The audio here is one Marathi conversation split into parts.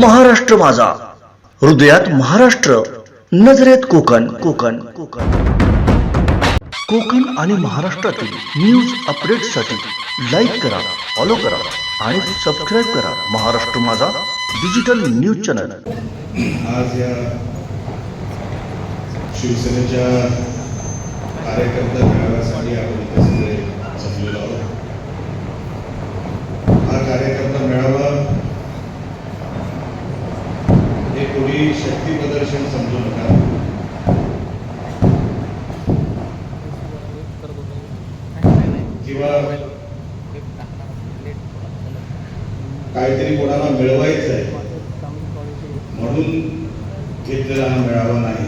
महाराष्ट्र माझा. हृदयात महाराष्ट्र नजरेत कोकण. कोकण कोकण. कोकण आणि महाराष्ट्रातील न्यूज अपडेटसाठी लाईक करा फॉलो करा आणि सबस्क्राईब करा महाराष्ट्र माझा डिजिटल न्यूज चॅनल आज या शिवसेनेच्या कार्यकर्ता मेळाव्यासाठी आपण इथे सगळे जमलेलो आहोत. हा मेळावा हे कोणी शक्ती प्रदर्शन समजू नका. किंवा काहीतरी कोणाला मिळवायचं आहे म्हणून घेतलेला हा मेळावा नाही.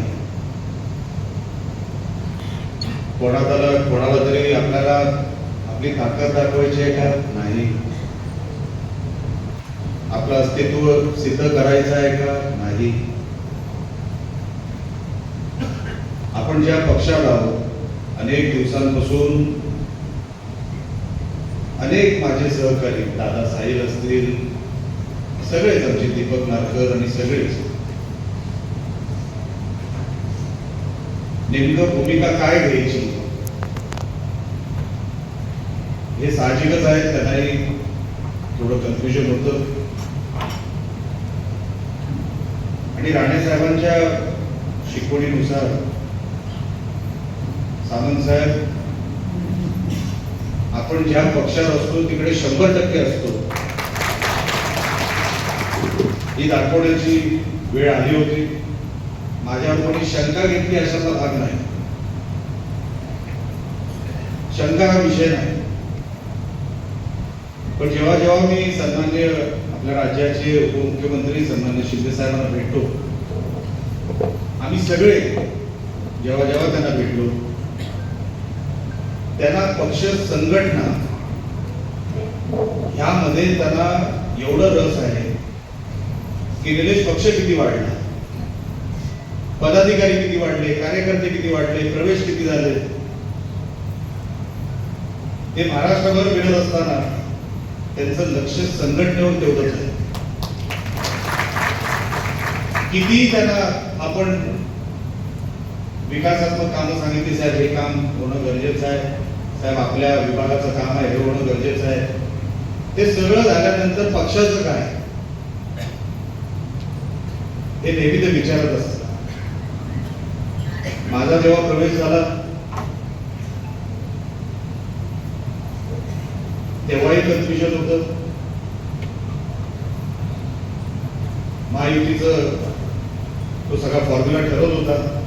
कोणाला कोणाला तरी आपल्याला आपली ताकद दाखवायची आहे का? नाही. आपलं अस्तित्व सिद्ध करायचं आहे का? नाही. आपण ज्या पक्षाला आहोत अनेक दिवसांपासून अनेक माझे सहकारी दादा साहिल असतील सगळेच आमचे दीपक नारकर आणि सगळेच. नेमकं भूमिका काय घ्यायची? हे साहजिकच आहे त्यांनाही थोडं कन्फ्युजन होतं. आणि राणे साहेबांच्या शिकवणीनुसार सामंत साहेब आपण ज्या पक्षात असतो तिकडे शंभर टक्के असतो. ही दाखवण्याची वेळ आली होती. माझ्यावर कोणी शंका घेतली अशाचा भाग नाही. शंका हा विषय नाही. पण जेव्हा जेव्हा मी सन्मान्य आपल्या राज्याचे उपमुख्यमंत्री सन्मान्य शिंदे साहेबांना भेटतो आम्ही सगळे जेव्हा जेव्हा त्यांना भेटलो त्यांना पक्ष संघटना ह्यामध्ये त्यांना एवढं रस आहे की निलेश पक्ष किती वाढला पदाधिकारी किती वाढले कार्यकर्ते किती वाढले प्रवेश किती झाले? ते महाराष्ट्रभर मिळत असताना त्यांचं लक्ष संघटनेवर तेवढंच आहे. किती त्यांना आपण विकासात्मक कामं सांगितली साहेब हे काम होणं गरजेचं आहे. साहेब आपल्या विभागाचं काम आहे हे होणं गरजेचं आहे. ते सगळं झाल्यानंतर पक्षाचं काय? हे नेहमी ते विचारत असत माझा जेव्हा प्रवेश झाला तेव्हाही कन्फ्युजन होत. महायुतीच तो सगळा फॉर्म्युला ठरवत होता.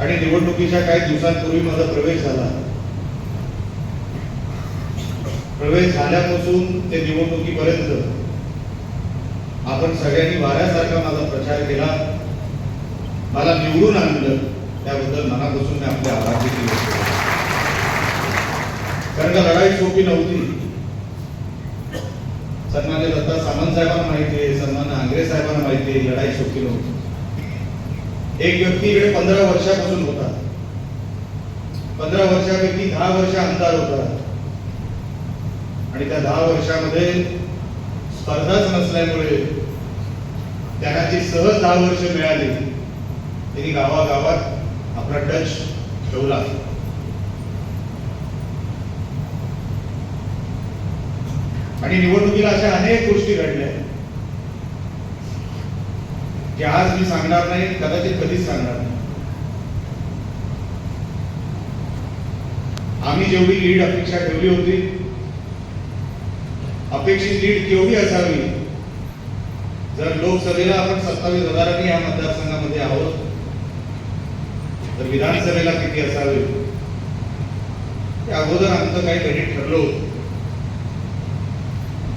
आणि निवडणुकीच्या काही दिवसांपूर्वी माझा प्रवेश झाला. प्रवेश झाल्यापासून ते निवडणुकीपर्यंत आपण सगळ्यांनी वाऱ्यासारखा माझा प्रचार केला. मला निवडून आणलं. त्याबद्दल मनापासून मी आपले आभार देखील कारण का लढाई सोपी नव्हती. सन्मान्य दत्ता सामंत साहेबांना माहिती आहे सन्मान्य आंग्रे साहेबांना माहिती आहे लढाई सोपी नव्हती. एक व्यक्ती इकडे पंधरा वर्षापासून होता. पंधरा वर्षापैकी दहा वर्ष आमदार होता. आणि त्या दहा वर्षामध्ये स्पर्धाच नसल्यामुळे त्यांना जी सहज दहा वर्ष मिळाली. त्यांनी गावागावात आपला टच ठेवला. आणि निवडणुकीला अशा अनेक गोष्टी घडल्या. की आज मी सांगणार नाही कदाचित कधीच सांगणार नाही. आम्ही जेवढी लीड अपेक्षा ठेवली होती अपेक्षित लीड केवढी असावी जर लोकसभेला आपण सत्तावीस हजारांनी या मतदारसंघामध्ये आहोत तर विधानसभेला किती असावे? त्या अगोदर आमचं काही गणित ठरलं होतं.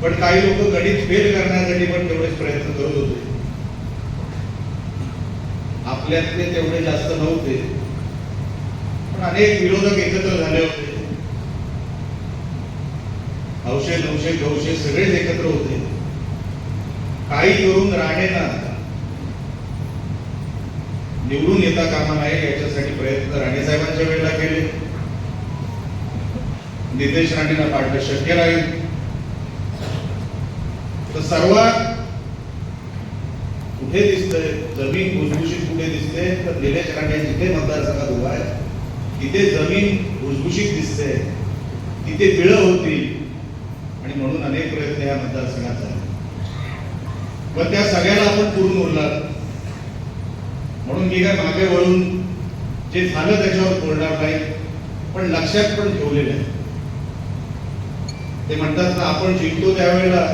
पण काही लोक गणित फेल करण्यासाठी पण तेवढेच प्रयत्न करत होते. आपल्यातले तेवढे जास्त नव्हते. पण अनेक विरोधक एकत्र झाले होते. हौशे नवशे गौशे सगळेच एकत्र होते. काही करून राणेना निवडून येता कामा नाही याच्यासाठी प्रयत्न राणे साहेबांच्या वेळेला केले. नितेश राणेंना पाठलं शक्य नाही तर सर्वात कुठे दिसतंय? जमीन भुसभुशीत कुठे दिसते? तर निलेश राणे जिथे मतदारसंघात उभा आहे तिथे जमीन भुसभुशीत दिसते. तिथे विळ होती आणि म्हणून अनेक प्रयत्न या मतदारसंघात झाले. पण त्या सगळ्याला आपण पूर्ण उरलात म्हणून मी काय मागे वळून जे झालं त्याच्यावर बोलणार नाही पण लक्षात पण ठेवलेलं आहे. ते म्हणतात ना आपण जिंकतो त्यावेळेला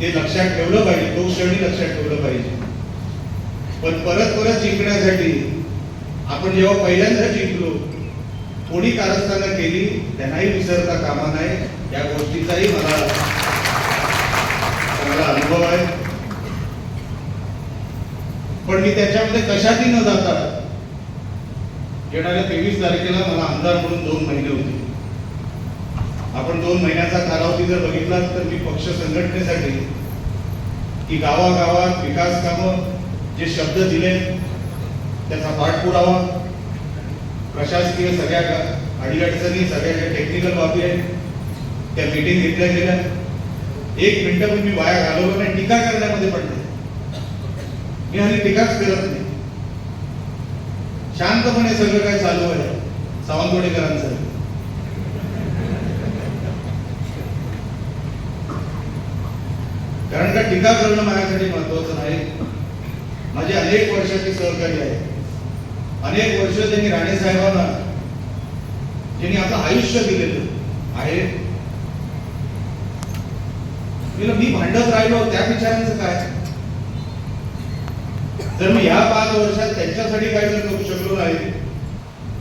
ते लक्षात ठेवलं पाहिजे. तो क्षणी लक्षात ठेवलं पाहिजे. पण परत परत जिंकण्यासाठी आपण जेव्हा पहिल्यांदा जिंकलो थोडी कारस्थानं केली त्यांनाही विसरता कामा नाही या गोष्टीचाही मला चांगला अनुभव आहे. पण मी त्याच्यामध्ये कशातही न जाता येणाऱ्या तेवीस तारखेला मला आमदार म्हणून दोन महिने होते. आपण दोन महिन्याचा कालावधी जर बघितला तर मी पक्ष संघटनेसाठी की गावागावात विकास कामं जे शब्द दिले त्याचा पाठपुरावा प्रशासकीय सगळ्या अडीअडचणी सगळ्या ज्या टेक्निकल बाबी आहेत त्या मीटिंग घेतल्या गेल्या. एक मिनिटं पण मी वाया घालवलं नाही टीका करण्यामध्ये पडले मी हल्ली टीकाच करत नाही. शांतपणे सगळं काय चालू आहे सावंतवाडीकरांचं. कारण का टीका करणं माझ्यासाठी महत्वाचं नाही. माझे अनेक वर्षाचे सहकारी आहे. अनेक वर्ष त्यांनी राणे साहेबांना ज्यांनी आपलं आयुष्य दिलेलं आहे. मी मी भांडत राहिलो त्या विचारांचं काय? जर मी या पाच वर्षात त्यांच्यासाठी काय जर करू शकलो नाही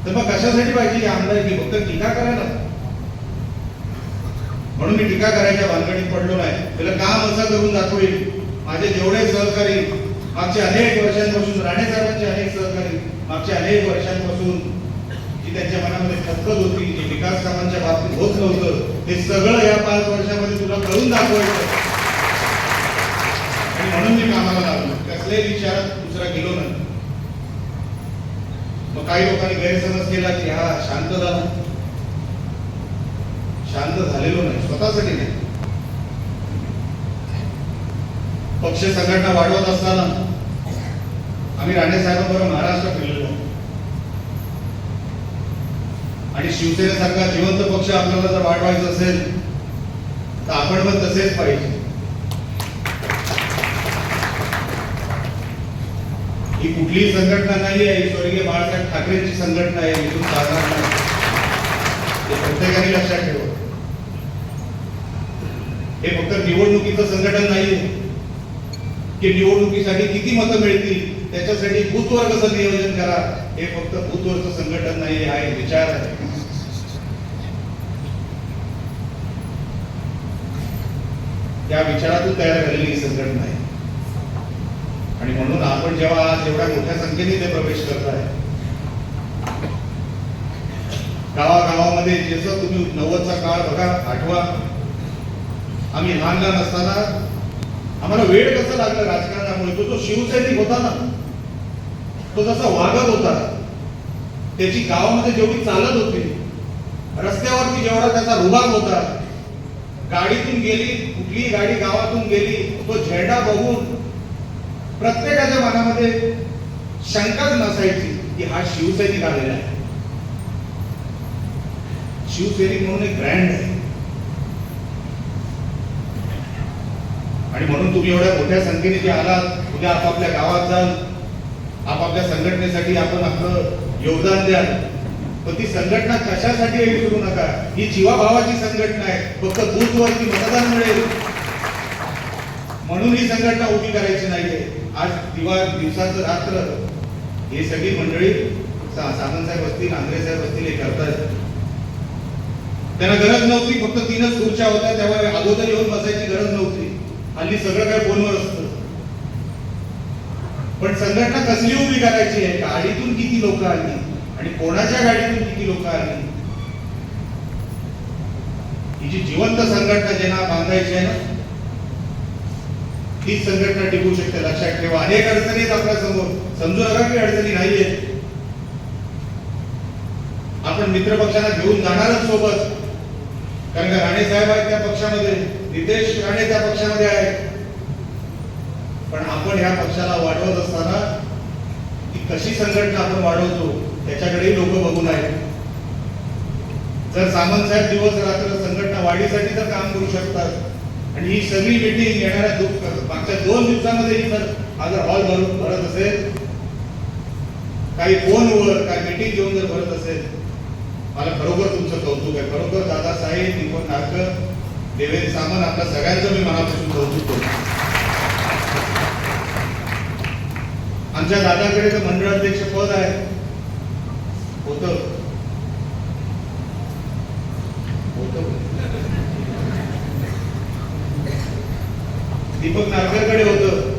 तर मग कशासाठी पाहिजे आमदार आमदारकी? फक्त टीका करायला? म्हणून मी टीका करायच्या बांधणीत पडलो नाही. त्याला काम असं करून दाखवेल. माझे जेवढे सहकारी मागच्या अनेक वर्षांपासून राणे साहेबांचे अनेक सहकारी मागच्या अनेक वर्षांपासून जी त्यांच्या मनामध्ये खतखत होती जी विकास कामांच्या बाबतीत होत नव्हतं. ते सगळं या पाच वर्षामध्ये तुला करून दाखवायचं. आणि म्हणून मी कामाला लागलो. कसल्याही विचारात दुसरा गेलो नाही. मग काही लोकांनी गैरसमज केला की हा शांत झाला शांत झालेलो नाही स्वतःसाठी नाही. पक्ष संघटना वाढवत असताना आम्ही राणे साहेबांबरोबर महाराष्ट्र फिरलेलो. आणि शिवसेनेसारखा जिवंत पक्ष आपल्याला जर वाढवायचा असेल तर आपण पण तसेच पाहिजे. ही कुठलीही संघटना नाही आहे स्वर्गीय बाळासाहेब ठाकरेंची संघटना आहे इथून साधारण नाही. प्रत्येकाने लक्षात ठेवा. हे फक्त निवडणुकीचं संघटन नाहीये हो. की निवडणुकीसाठी किती मतं मिळतील त्याच्यासाठी बूथवर कसं नियोजन करा हे फक्त बूथवरचं संघटन नाही हा एक विचार आहे. त्या विचारातून तयार झालेली ही संघटना आहे. आणि म्हणून आपण जेव्हा आज एवढ्या मोठ्या संख्येने ते प्रवेश करताय गावागावामध्ये जसं तुम्ही नव्वदचा काळ बघा आठवा आम्ही लहान लहान असताना आम्हाला वेळ कसं लागलं राजकारणामुळे? तो जो शिवसैनिक होता ना तो जसा वागत होता त्याची गावामध्ये जेवढी चालत होती रस्त्यावरती जेवढा त्याचा रुबाब होता गाडीतून गेली कुठलीही गाडी गावातून गेली तो झेंडा बघून प्रत्येकाच्या मनामध्ये शंकाच नसायची की हा शिवसैनिक आलेला आहे. शिवसैनिक म्हणून एक ब्रँड आहे. आणि म्हणून तुम्ही एवढ्या मोठ्या संख्येने जे आलात उद्या आपापल्या गावात जाल आपापल्या संघटनेसाठी आपण आपलं योगदान द्याल. पण ती संघटना कशासाठी हे करू नका. ही जीवाभावाची संघटना आहे. फक्त बूथवरती मतदान मिळेल. म्हणून ही संघटना उभी करायची नाहीये. आज दिवा दिवसाचं रात्र. हे सगळी मंडळी सा- सामंत साहेब असतील आंग्रे साहेब असतील हे करतायत. त्यांना गरज नव्हती. फक्त तीनच खुर्च्या होत्या. तेव्हा अगोदर येऊन बसायची गरज नव्हती. हल्ली सगळं काही फोनवर असतं. पण संघटना कसली उभी करायची आहे? गाडीतून किती लोक आली? आणि कोणाच्या गाडीतून किती लोक आली? ही जी जिवंत संघटना ज्यांना बांधायची आहे ना तीच संघटना टिकू शकते लक्षात ठेवा. अनेक अडचणी आपल्यासमोर. समजू नका की अडचणी नाहीये आपण मित्र पक्षांना घेऊन जाणारच सोबत. कारण का राणे साहेब आहेत त्या पक्षामध्ये. नितेश राणे त्या पक्षामध्ये आहेत. पण आपण ह्या पक्षाला वाढवत असताना ती कशी संघटना आपण वाढवतो त्याच्याकडेही लोक बघून आहेत. जर सामंत साहेब दिवस रात्र संघटना वाढीसाठी तर काम करू शकतात. आणि ही सगळी मिटिंग येणाऱ्या दो- मागच्या दोन दिवसामध्ये ही जर हा हॉल भरून भरत असेल काही फोनवर काही मिटिंग घेऊन जर भरत असेल मला खरोखर तुमचं कौतुक आहे. खरोखर दादासाहेब दीपक नारकर देवेंद्र सामंत आपल्या सगळ्यांचं मी मनापासून कौतुक करतो. आमच्या दादाकडे तर मंडळाध्यक्ष पद आहे. होतं. दीपक नागरकडे होतं.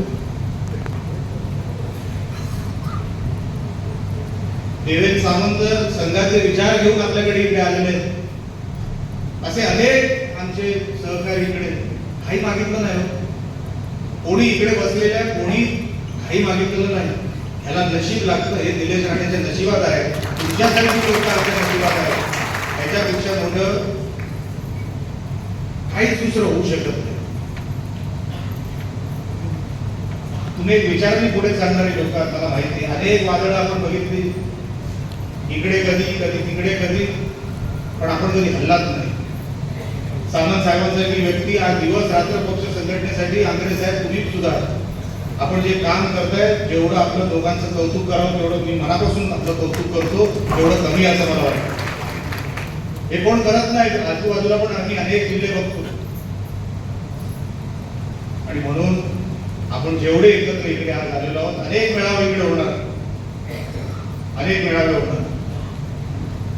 देवेंद्र सामंत संघाचे विचार घेऊन आपल्याकडे इकडे आलेले असे अनेक आमचे सहकारी इकडे काही मागितलं नाही हो. कोणी इकडे बसलेल्या आहे कोणी काही मागितलेलं नाही. ह्याला नशीब लागतं हे निलेश राणेच्या नशिबात आहे. तुमच्यासारखी लोक आपल्या नशिबात आहे. ह्याच्यापेक्षा मोठं काहीच दुसरं होऊ शकत नाही. तुम्ही एक विचारणी पुढे चालणारे लोक मला माहिती अनेक वादळं आपण बघितली. इकडे कधी कधी तिकडे कधी. पण आपण कधी हल्लाच नाही. सामंत साहेबांसारखी व्यक्ती आज दिवस रात्र पक्ष संघटनेसाठी आंग्रे साहेब तुम्ही सुद्धा आपण जे काम करताय जेवढं आपलं दोघांचं कौतुक करावं तेवढं मी मनापासून आपलं कौतुक करतो तेवढं कमी असं मला वाटतं. हे कोण करत नाही आजूबाजूला पण आम्ही अनेक जिल्हे बघतो. आणि म्हणून आपण जेवढे एकत्र इकडे आज आलेलो आहोत अनेक मेळावे इकडे होणार. अनेक मेळावे होणार.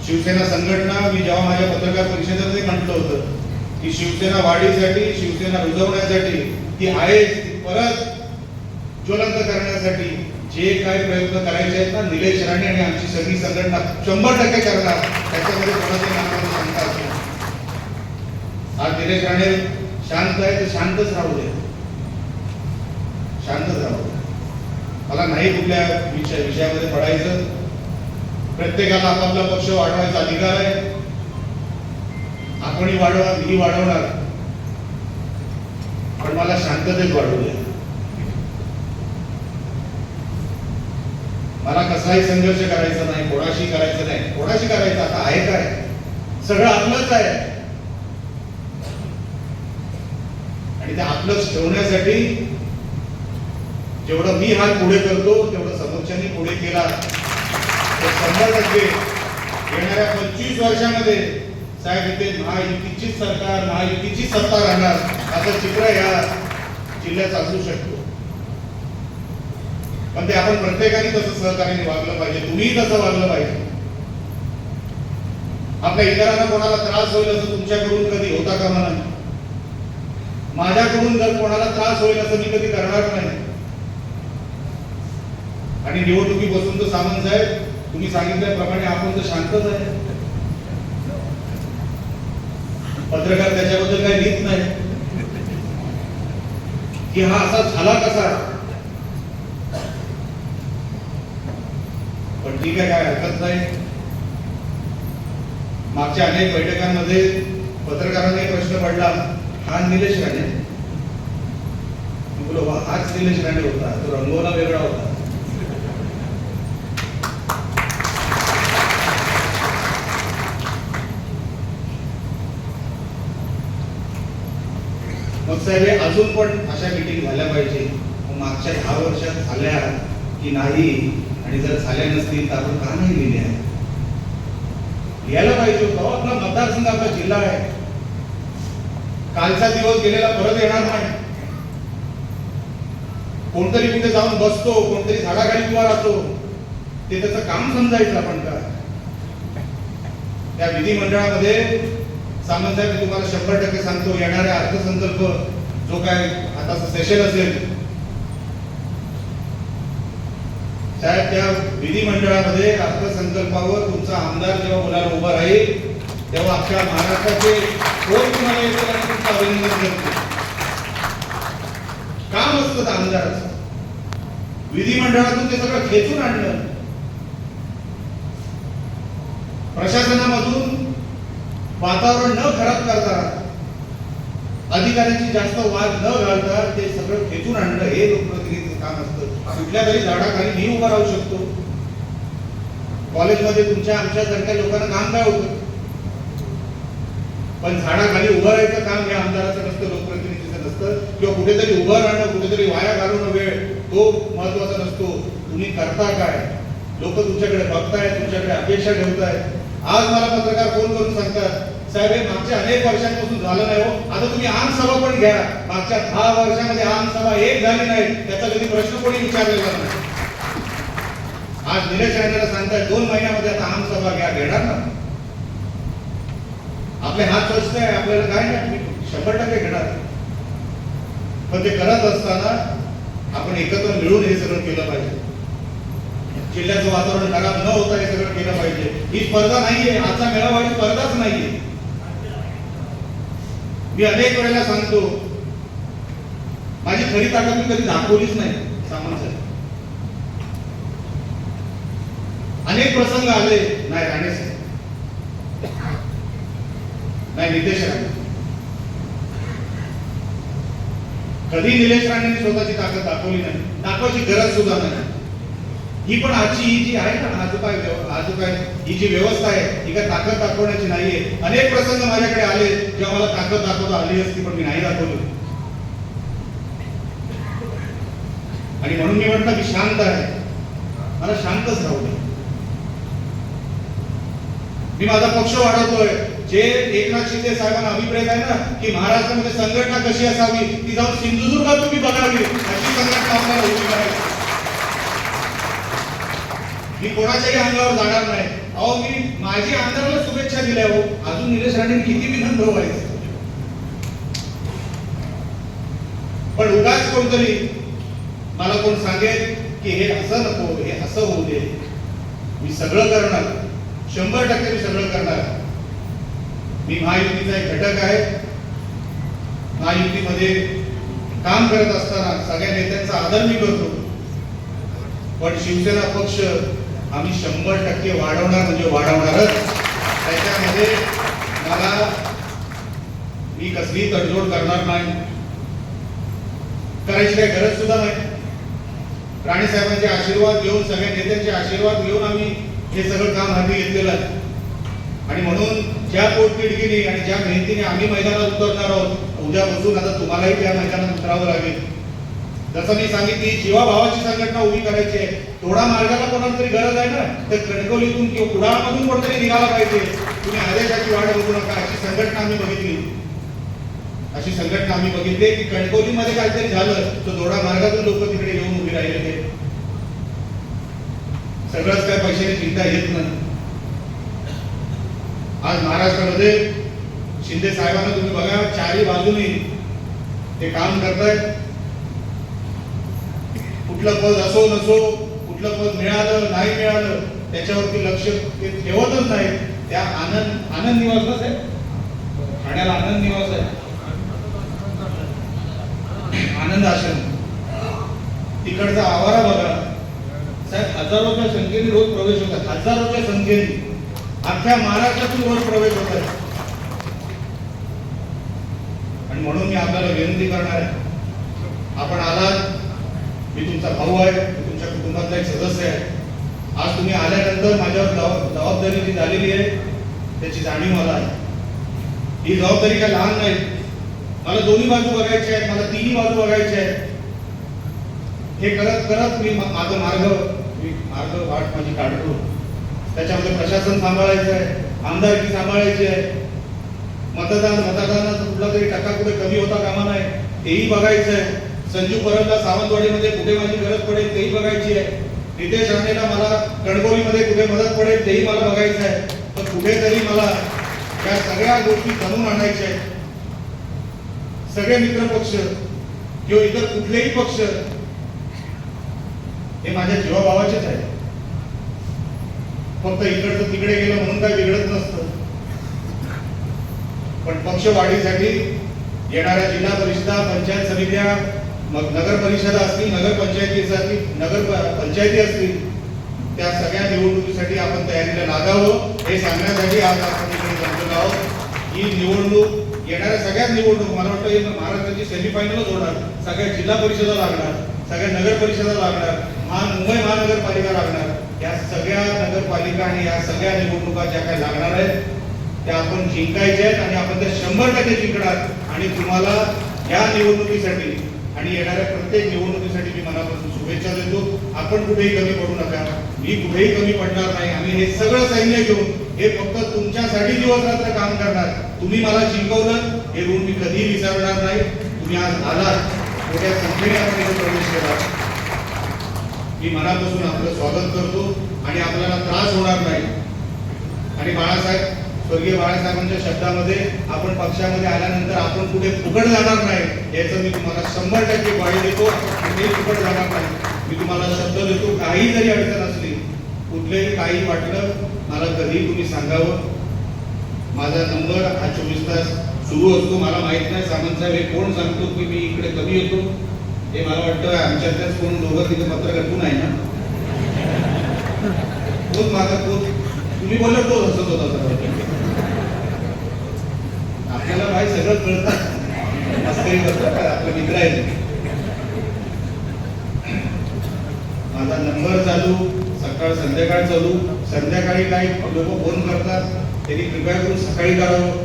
शिवसेना संघटना मी जेव्हा माझ्या पत्रकार परिषदेमध्ये म्हटलं होतं की शिवसेना वाढीसाठी शिवसेना रुजवण्यासाठी ती आहे परत ज्वलंत करण्यासाठी जे काय प्रयत्न करायचे आहेत ना निलेश राणे आणि आमची सगळी संघटना शंभर टक्के करणार. त्याच्यामध्ये कोणाच्या शंका असेल आज निलेश राणे शांत आहे तर शांतच राहू दे शांतच राहू दे मला नाही कुठल्या विषय विषयामध्ये पडायचं. प्रत्येकाला आपापला पक्ष वाढवायचा अधिकार आहे. आपणही वाढवणार मी वाढवणार. पण मला शांततेत वाढवू द्या. मला कसाही संघर्ष करायचा नाही कोणाशी करायचं नाही. कोणाशी करायचं आता आहे काय? सगळं आपलंच आहे. आणि ते आपलंच ठेवण्यासाठी जेवढं मी हात पुढे करतो तेवढं समोरच्याने पुढे केला. तर शंभर टक्के येणाऱ्या पंचवीस वर्षामध्ये साहेब इथे महायुतीचीच सरकार महायुतीची सत्ता राहणार. असं चित्र या जिल्ह्यात असू शकतो. पण ते आपण प्रत्येकाने तसं सहकार्याने वागलं पाहिजे. तुम्ही तसं वागलं पाहिजे. आपल्या इतरांना कोणाला त्रास होईल असं तुमच्याकडून कधी होता का म्हणा माझ्याकडून जर कोणाला त्रास होईल असं मी कधी करणार नाही. आणि निवडणुकीपासून तर सामंत साहेब तुम्ही सांगितल्याप्रमाणे आपण तर शांतच आहे. पत्रकार त्याच्याबद्दल काही लिहित नाही. की हा असा झाला कसा? पण ठीक आहे काय हरकत नाही. मागच्या अनेक बैठकांमध्ये पत्रकारांनी प्रश्न पडला हा निलेश राणे. बोलो हाच निलेश राणे होता तो रंगवला वेगळा होता. साहेब हे अजून पण अशा मिटिंग झाल्या पाहिजे. मागच्या दहा वर्षात झाल्या की नाही? आणि जर झाल्या नसतील तर आपण का नाही लिहिल्या लिहायला पाहिजे होतं. हो, आपला मतदारसंघ आपला जिल्हा आहे. कालचा दिवस गेलेला परत येणार नाही. कोणतरी कुठे जाऊन बसतो कोणतरी झाडाखाली उभा राहतो. ते त्याचं काम समजायचं आपण का? त्या विधिमंडळामध्ये सामंत साहेब मी तुम्हाला शंभर टक्के सांगतो येणाऱ्या अर्थसंकल्प जो काय आता सेशन असेल साहेब त्या विधिमंडळामध्ये अर्थसंकल्पावर तुमचा आमदार जेव्हा बोलायला उभा राहील तेव्हा अख्ख्या महाराष्ट्राचे कोण तुम्हाला येतो आणि तुमचं अभिनंदन करतो काम असतं त्या आमदाराचं विधिमंडळातून ते सगळं खेचून आणलं प्रशासनामधून वातावरण न खराब करता अधिकाऱ्यांची जास्त वाद न घालता ते सगळं खेचून आणणं हे लोकप्रतिनिधीचं काम असतं. कुठल्या तरी झाडाखाली मी उभा राहू शकतो. कॉलेजमध्ये तुमच्या आमच्यासारख्या लोकांना काम काय होतं? पण झाडाखाली उभं राहायचं काम हे आमदाराचं नसतं लोकप्रतिनिधीचं नसतं. किंवा कुठेतरी उभं राहणं कुठेतरी वाया घालवणं वेळ तो महत्त्वाचा नसतो. तुम्ही करता काय? लोक तुमच्याकडे बघताय तुमच्याकडे अपेक्षा ठेवतायत. आज मला पत्रकार फोन करून सांगतात साहेब हे मागच्या अनेक वर्षांपासून झालं नाही हो. आता तुम्ही आमसभा पण घ्या. मागच्या दहा वर्षामध्ये आमसभा एक झाली नाही. त्याचा कधी प्रश्न कोणी विचारलेला नाही. आज निलेश राणेला सांगताय दोन महिन्यामध्ये आता आमसभा घ्या. घेणार ना? आपले हात स्वच्छ आहे. आपल्याला काय नाही. शंभर टक्के घेणार. पण ते करत असताना आपण एकत्र मिळून हे सगळं केलं पाहिजे. जिल्ह्याचं वातावरण खराब न होता हे सगळं केलं पाहिजे. ही स्पर्धा नाहीये आजचा मेळावा ही स्पर्धाच नाहीये. मी अनेक वेळेला सांगतो माझी खरी ताकद मी कधी दाखवलीच नाही सामंत अनेक प्रसंग आले नाही राणे साहेब. नाही नितेश राणे. कधी निलेश राणेंनी स्वतःची ताकद दाखवली नाही दाखवायची गरज सुद्धा नाही. ही पण आजची ही जी आहे ना आज काय आज काय ही जी व्यवस्था आहे ही काय ताकद दाखवण्याची नाहीये अनेक प्रसंग माझ्याकडे आले जेव्हा मला ताकद दाखवता आली असती पण मी नाही दाखवली. आणि म्हणून मी म्हटलं की शांत आहे. मला शांतच राहू दे. मी माझा पक्ष वाढवतोय. जे एकनाथ शिंदे साहेबांना अभिप्रेत आहे ना की महाराष्ट्रामध्ये संघटना कशी असावी ती जाऊन सिंधुदुर्गात तुम्ही बघावी अशी संघटना आपल्याला उभी करायची. मी कोणाच्याही अंगावर जाणार नाही. अहो मी माझी आमदाराला शुभेच्छा दिल्या हो. अजून निलेश राणे किती विनम्र व्हायचं पण उगाच कोणतरी मला कोण सांगेल की हे असं नको हे असं होऊ दे. मी सगळं करणार. शंभर टक्के मी सगळं करणार. मी महायुतीचा एक घटक आहे. महायुतीमध्ये काम करत असताना सगळ्या नेत्यांचा आदर मी करतो. पण शिवसेना पक्ष आम्ही शंभर टक्के वाढवणार म्हणजे वाढवणारच. त्याच्यामध्ये मला मी कसलीही तडजोड करणार नाही. करायची काही गरज सुद्धा नाही. राणे साहेबांचे आशीर्वाद घेऊन सगळ्या नेत्यांचे आशीर्वाद घेऊन आम्ही हे सगळं काम हाती घेतलेलं आहे. आणि म्हणून ज्या पोटतिडकीने आणि ज्या मेहनतीने आम्ही मैदानात उतरणार आहोत उद्यापासून आता तुम्हालाही त्या मैदानात उतरावं लागेल. जसं मी सांगितली जीवाभावाची संघटना उभी करायची आहे. थोडा मार्गाला कोणाला तरी गरज आहे ना? तर कणकवलीतून किंवा कुडाळमधून कोणतरी निघाला पाहिजे. तुम्ही आदेशाची वाट बघू नका. अशी संघटना आम्ही बघितली. अशी संघटना आम्ही बघितली की कणकवलीमध्ये काहीतरी झालं तर थोडा मार्गातून लोक तिकडे येऊन उभी राहिले ते. सगळंच काय पैशाची चिंता येत नाही. आज महाराष्ट्रामध्ये शिंदे साहेबांना तुम्ही बघा चारही बाजूनी ते काम करतायत. कुठलं पद असो नसो कुठलं पद मिळालं नाही मिळालं त्याच्यावरती लक्ष ते ठेवतच नाही त्या आनंद आनंद निवासच आहे ठाण्याला आनंद निवास आहे. आनंद आश्रम. तिकडचा आवारा बघा. साहेब हजारोच्या संख्येने रोज प्रवेश होतात. हजारोच्या संख्येने अख्ख्या महाराष्ट्रातून रोज प्रवेश होत आहे आणि म्हणून मी आपल्याला विनंती करणार आहे. आपण आलात. मी तुमचा भाऊ आहे तुमच्या कुटुंबातला एक सदस्य आहे. आज तुम्ही आल्यानंतर माझ्यावर जबाबदारी जी झालेली आहे त्याची जाणीव मला आहे. ही जबाबदारी काय लहान नाही. मला दोन्ही बाजू बघायची आहेत मला तिन्ही बाजू बघायची आहेत. हे करत करत मी माझा मार्ग मी मार्ग वाट माझी काढतो. त्याच्यामध्ये प्रशासन सांभाळायचं आहे आमदारकी सांभाळायची आहे. मतदान मतदानाचा कुठला तरी टक्का कुठे कमी होता कामा नाही तेही बघायचं आहे. संजू परबला सावंतवाडीमध्ये कुठे माझी गरज पडेल तेही बघायची आहे. नितेश राणेला मला कणगोलीमध्ये कुठे मदत पडेल तेही मला बघायचं आहे. तर कुठेतरी मला या सगळ्या गोष्टी जमून आणायच्या आहेत. सगळे मित्र पक्ष किंवा इतर कुठलेही पक्ष हे माझ्या जीवाभावाचेच आहे फक्त इकडचं तिकडे गेलं म्हणून काय बिघडत नसतं. पण पक्ष वाढीसाठी येणाऱ्या जिल्हा परिषदा पंचायत समित्या मग नगर परिषदा असतील नगर पंचायती असतील नगर पंचायती असतील त्या सगळ्या निवडणुकीसाठी आपण तयारीला लागावं. हे सांगण्यासाठी आज आपण आहोत. ही निवडणूक येणाऱ्या सगळ्याच निवडणूक मला वाटतं महाराष्ट्राची सेमीफायनलच होणार. सगळ्या जिल्हा परिषदा लागणार सगळ्या नगर परिषदा लागणार महा मुंबई महानगरपालिका लागणार. या सगळ्या नगरपालिका आणि या सगळ्या निवडणुका ज्या काही लागणार आहेत त्या आपण जिंकायच्या आहेत आणि आपण त्या शंभर टक्के जिंकणार. आणि तुम्हाला या निवडणुकीसाठी आणि येणाऱ्या प्रत्येक निवडणुकीसाठी मी मनापासून शुभेच्छा देतो. आपण कुठेही कमी पडू नका. मी कुठेही कमी पडणार नाही. आम्ही हे सगळं सैन्य घेऊन हे फक्त तुमच्यासाठी दिवस रात्र काम करणार. तुम्ही मला जिंकवलं हे ऋण मी कधीही विसरणार नाही. तुम्ही आज आलात. मोठ्या संख्येने आपण इथे प्रवेश केला. मी मनापासून आपलं स्वागत करतो आणि आपल्याला त्रास होणार नाही. आणि बाळासाहेब स्वर्गीय बाळासाहेबांच्या शब्दामध्ये आपण पक्षामध्ये आल्यानंतर आपण कुठे फुकट जाणार नाही याचं मी तुम्हाला शंभर टक्के ग्वाही देतो. आपण कुठेही फुकट जाणार नाही. मी तुम्हाला शब्द देतो काही जरी अडचण असली कुठलेही काही वाटलं मला कधी तुम्ही सांगावं. माझा नंबर हा चोवीस तास सुरू असतो मला माहीत नाही सामंत साहेब हे कोण सांगतो की मी इकडे कमी येतो. हे मला वाटतं आमच्यातल्याच कोण दोघं तिथे पत्रकार कोण आहे ना? तोच माझा तोच तुम्ही बोलत तो हसत होता त्याला भाई सगळं कळतं. मस्करी करतात आपले मित्र आहेत माझा नंबर चालू सकाळ संध्याकाळ चालू. संध्याकाळी काही लोक फोन करतात. त्यांनी कृपया करून सकाळी करावं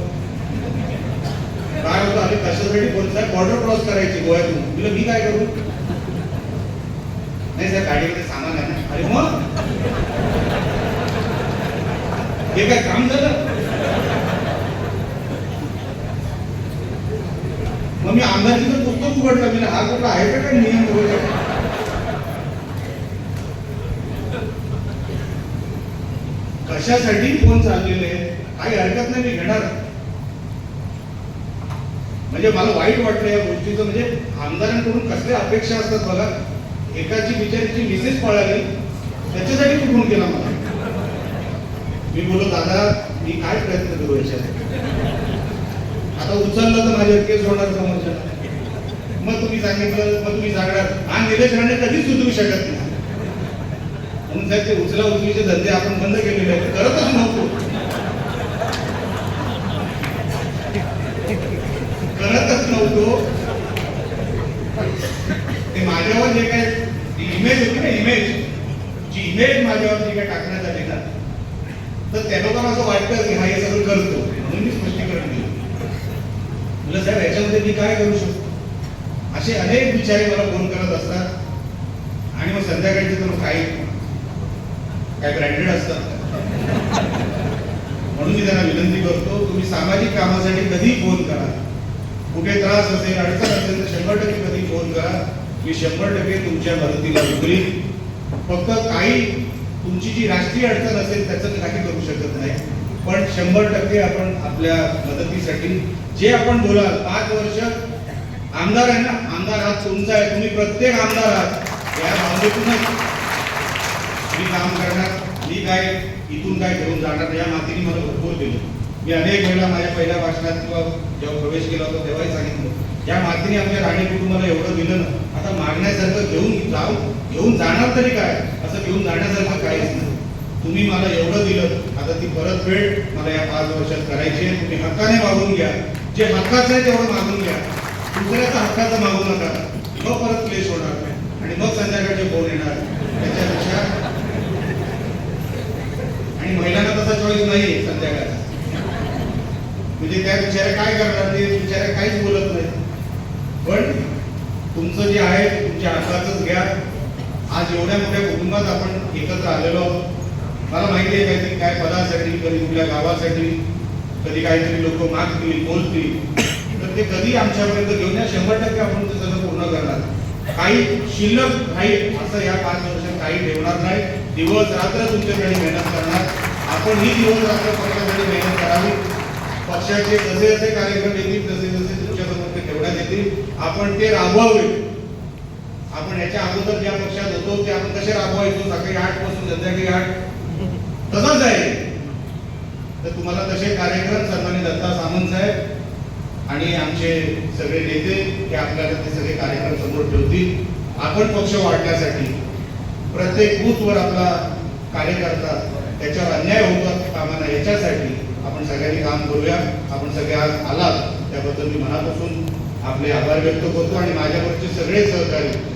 काय होतं? आम्ही कशासाठी फोन साहेब बॉर्डर क्रॉस करायची गोव्यातून. तुला मी काय करू? नाही साहेब गाडीमध्ये सामान आहे ना. अरे मग? हे काय काम झालं? मग मी आमदारकीचं पुस्तक उघडलं मी हा कुठला आहे का काय नियम वगैरे? कशासाठी फोन चाललेले काही हरकत नाही मी घेणार म्हणजे मला वाईट वाटलं या गोष्टीचं. म्हणजे आमदारांकडून कसल्या अपेक्षा असतात बघा. एकाची बिचारीची मिसेस पळाली. त्याच्यासाठी तू फोन केला मला. मी बोललो दादा मी काय प्रयत्न करू याच्यासाठी? आता उचललं तर माझ्यावर केस होणार समोरच्या मग तुम्ही सांगितलं मग तुम्ही सांगणार हा निलेश राणे कधीच सुधरू शकत नाही. म्हणून साहेब ते उचला उचलीचे धंदे आपण बंद केलेले आहेत. करतच नव्हतो. करतच नव्हतो. ते माझ्यावर जे काय इमेज होती ना इमेज जी इमेज माझ्यावर जी काय टाकण्यात आली ना तर त्या लोकांना असं वाटतं की हा हे सगळं करतो म्हणून मी स्पष्टीकरण दिलं म्हणलं साहेब याच्यामध्ये मी काय करू शकतो? असे अनेक विचारे मला फोन करत असतात. आणि मग संध्याकाळचे तर काही काय ब्रँडेड असतात. म्हणून मी त्यांना विनंती करतो तुम्ही सामाजिक कामासाठी कधी फोन करा. कुठे त्रास असेल अडचण असेल तर शंभर टक्के कधी फोन करा. मी शंभर टक्के तुमच्या मदतीला उतरीन फक्त काही तुमची जी राष्ट्रीय अडचण असेल त्याचं काही करू शकत नाही. पण शंभर टक्के आपण आपल्या मदतीसाठी जे आपण बोलाल पाच वर्ष आमदार आहे ना आमदार आज तुमचा आहे तुम्ही प्रत्येक आमदार आहात. या भावनेतूनच मी काम करणार मी काय इथून काय घेऊन जाणार या मातीने मला भरपूर दिलं. मी अनेक वेळेला माझ्या पहिल्या भाषणात किंवा जेव्हा प्रवेश केला होता तेव्हाही सांगितलं. या मातीने आपल्या राणे कुटुंबाला एवढं दिलं ना आता मागण्यासारखं घेऊन जाऊ घेऊन जाणार तरी काय? असं घेऊन जाण्यासारखं काहीच नाही. तुम्ही मला एवढं दिलं आता ती परतफेड मला या पाच वर्षात करायची आहे तुम्ही हक्काने वागून घ्या. जे हक्काचं आहे तेवढं मागून घ्या. दुसऱ्याचा हक्काचं मागू नका. मग परत क्लेश होणार आणि मग संध्याकाळचे फोन येणार त्याच्यापेक्षा आणि महिलांना तसा चॉईस नाहीये संध्याकाळचा. म्हणजे त्या बिचाऱ्या काय करणार ते बिचाऱ्या काहीच बोलत नाही. पण तुमचं जे आहे तुमच्या हातातच घ्या. आज एवढ्या मोठ्या कुटुंबात आपण एकत्र आलेलो आहोत. मला माहिती आहे काहीतरी काय पदासाठी कधी कुठल्या गावासाठी कधी काहीतरी लोक मागतील बोलतील. तर ते कधी आमच्यापर्यंत घेऊन या? शंभर टक्के आपण ते सगळं पूर्ण करणार. काही शिल्लक राहील असं या पाच वर्षात काही ठेवणार नाही. दिवस रात्र तुमच्याकडे मेहनत करणार. आपण ही दिवस रात्र पक्षासाठी मेहनत करावी. पक्षाचे जसे जसे कार्यक्रम येतील तसे जसे तुमच्यासमोर ते ठेवण्यात येतील. आपण ते राबवावे. आपण याच्या अगोदर ज्या पक्षात होतो ते आपण कसे राबवायचो? सकाळी आठपासून संध्याकाळी आठ. तसंच आहे. तर तुम्हाला तसे कार्यक्रम सन्मानित दत्ता सामंत साहेब आणि आमचे सगळे नेते हे आपल्याला ते सगळे कार्यक्रम समोर ठेवतील. आपण पक्ष वाढण्यासाठी प्रत्येक बूथवर आपला कार्यकर्ता त्याच्यावर अन्याय होतात कामा नये याच्यासाठी आपण सगळ्यांनी काम करूया. आपण सगळे आज आलात त्याबद्दल मी मनापासून आपले आभार व्यक्त करतो आणि माझ्यावरचे सगळे सहकारी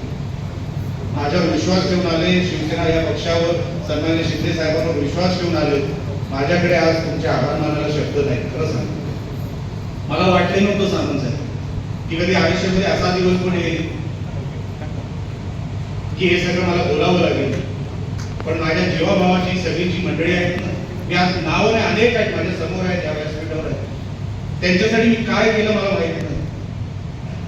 माझ्यावर विश्वास ठेवून आले. शिवसेना या पक्षावर सन्मान्य शिंदे साहेबांवर विश्वास ठेवून आले. माझ्याकडे आज तुमचे आभार मानायला शब्द नाही खरं सांग मला वाटले नव्हतं सांगून साहेब की कधी आयुष्यामध्ये असा दिवस पण येईल की हे सगळं मला बोलावं लागेल. पण माझ्या जीवाभावाची सगळी जी मंडळी आहेत ना मी आज नावाने अनेक आहेत माझ्यासमोर आहेत या व्यासपीठावर आहेत. त्यांच्यासाठी मी काय केलं मला माहीत नाही.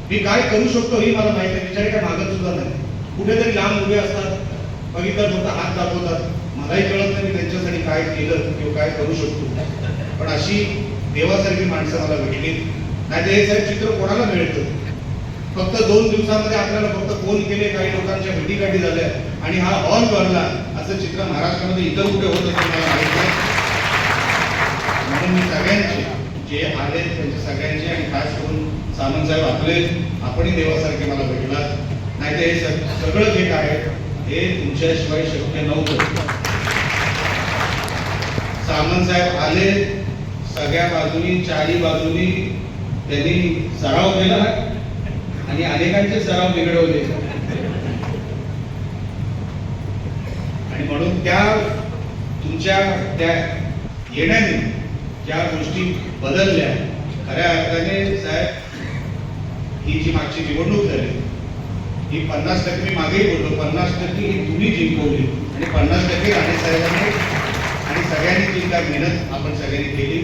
मी काय करू शकतो हे मला माहीत आहे बिचारे काय मागत सुद्धा नाही. कुठेतरी लांब उभे असतात बघितलं फक्त हात दाखवतात मलाही कळत नाही मी त्यांच्यासाठी काय केलं किंवा काय करू शकतो. पण अशी देवासारखी माणसं मला भेटली. नाही तर हे साहेब चित्र कोणाला मिळतं? फक्त दोन दिवसामध्ये आपल्याला फक्त फोन केले काही लोकांच्या भेटीगाठी झाल्या आणि हा हॉल भरला असं चित्र महाराष्ट्रामध्ये इतर कुठे होत असं मला माहीत नाही. म्हणून मी सगळ्यांचे जे आले त्यांचे सगळ्यांचे आणि खास करून सामंत साहेब आपले आपणही देवासारखे मला भेटला नाही तर हे सग- सगळं जे काय हे तुमच्याशिवाय शक्य नव्हतं. सामंत साहेब आले सगळ्या बाजूनी चारी बाजूनी त्यांनी सराव केला आणि अनेकांचे सराव बिघडवले. आणि म्हणून त्या तुमच्या त्या येण्याने ज्या गोष्टी बदलल्या खऱ्या अर्थाने साहेब ही जी मागची निवडणूक झाली ही पन्नास टक्के मी मागेही बोललो पन्नास टक्के ही तुम्ही जिंकवली. आणि पन्नास टक्के राणे साहेबांनी सगळ्यांनी जी काय मेहनत आपण सगळ्यांनी केली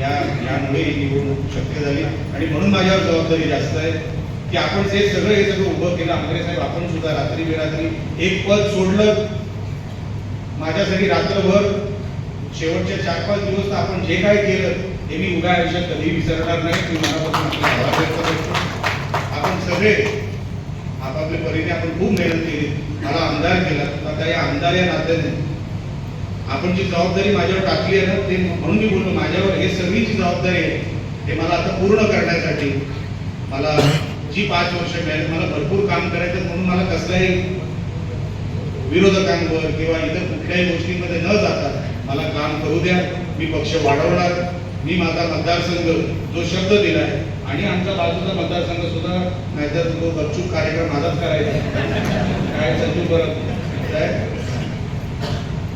या यामुळे ही निवडणूक शक्य झाली. आणि म्हणून माझ्यावर जबाबदारी जास्त आहे की आपण जे सगळं हे सगळं उभं केलं आमदार साहेब आपण सुद्धा रात्री बेरात्री एक पद सोडलं. माझ्यासाठी रात्रभर शेवटचे चार पाच दिवस आपण जे काय केलं ते मी उभ्या आयुष्यात कधी विसरणार नाही. मी मनापासून आभार व्यक्त करतो. आपण सगळे आपापल्या परीने आपण खूप मेहनत केली. मला आमदार केला. आता या आमदार या नात्याने आपण जी जबाबदारी माझ्यावर टाकली आहे ना ते म्हणून मी बोललो माझ्यावर हे सगळी जी जबाबदारी आहे ते मला आता पूर्ण करण्यासाठी मला जी पाच वर्ष मिळाली मला भरपूर काम करायचं म्हणून मला कसल्याही विरोधकांवर किंवा इतर कुठल्याही गोष्टींमध्ये न जाता मला काम करू द्या. मी पक्ष वाढवणार. मी माझा मतदारसंघ जो शब्द दिलाय आणि आमच्या बाजूचा मतदारसंघ सुद्धा नाहीतर तो गपचूप कार्यक्रम माझाच करायचा. काय संजू परत? काय?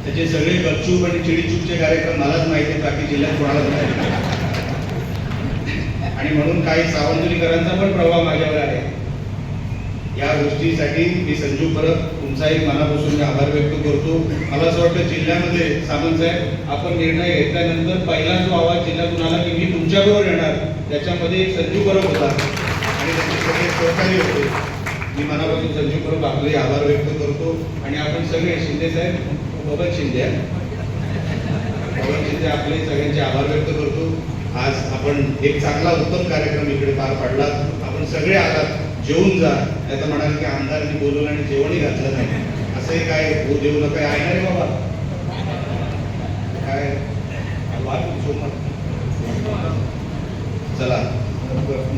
त्याचे सगळे गपचूप आणि चिडीचूपचे कार्यक्रम मलाच माहिती आहेत बाकी जिल्ह्यात कोणालाच नाही. आणि म्हणून काही सावंतरीकरांचा पण प्रभाव माझ्यावर आहे. या गोष्टीसाठी मी संजू परत तुमचाही मनापासून मी आभार व्यक्त करतो. मला असं वाटतं जिल्ह्यामध्ये सामंत साहेब आपण निर्णय घेतल्यानंतर पहिला जो आवाज जिल्ह्यातून आला की मी तुमच्याबरोबर येणार त्याच्यामध्ये संजू परब होता. आणि त्यांचे सगळे सहकारी होते. मी मनापासून संजू परब आपले आभार व्यक्त करतो. आणि आपण सगळे शिंदे साहेब बबन शिंदे आहे. बबन शिंदे आपले सगळ्यांचे आभार व्यक्त करतो. आज आपण एक चांगला उत्तम कार्यक्रम इकडे पार पाडला आपण सगळे आलात. जेवून जा. नाही म्हणाल की आमदारांनी बोलवलं आणि जेवणही घातलं नाही. असंही काय होऊ देऊ नका. आहे ना रे बाबा. काय? चला.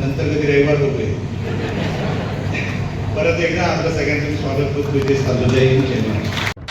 नंतर कधी रविवार बघूया. परत एकदा आपलं सगळ्यांचं स्वागत करतो. इथे चालू जय हिंद,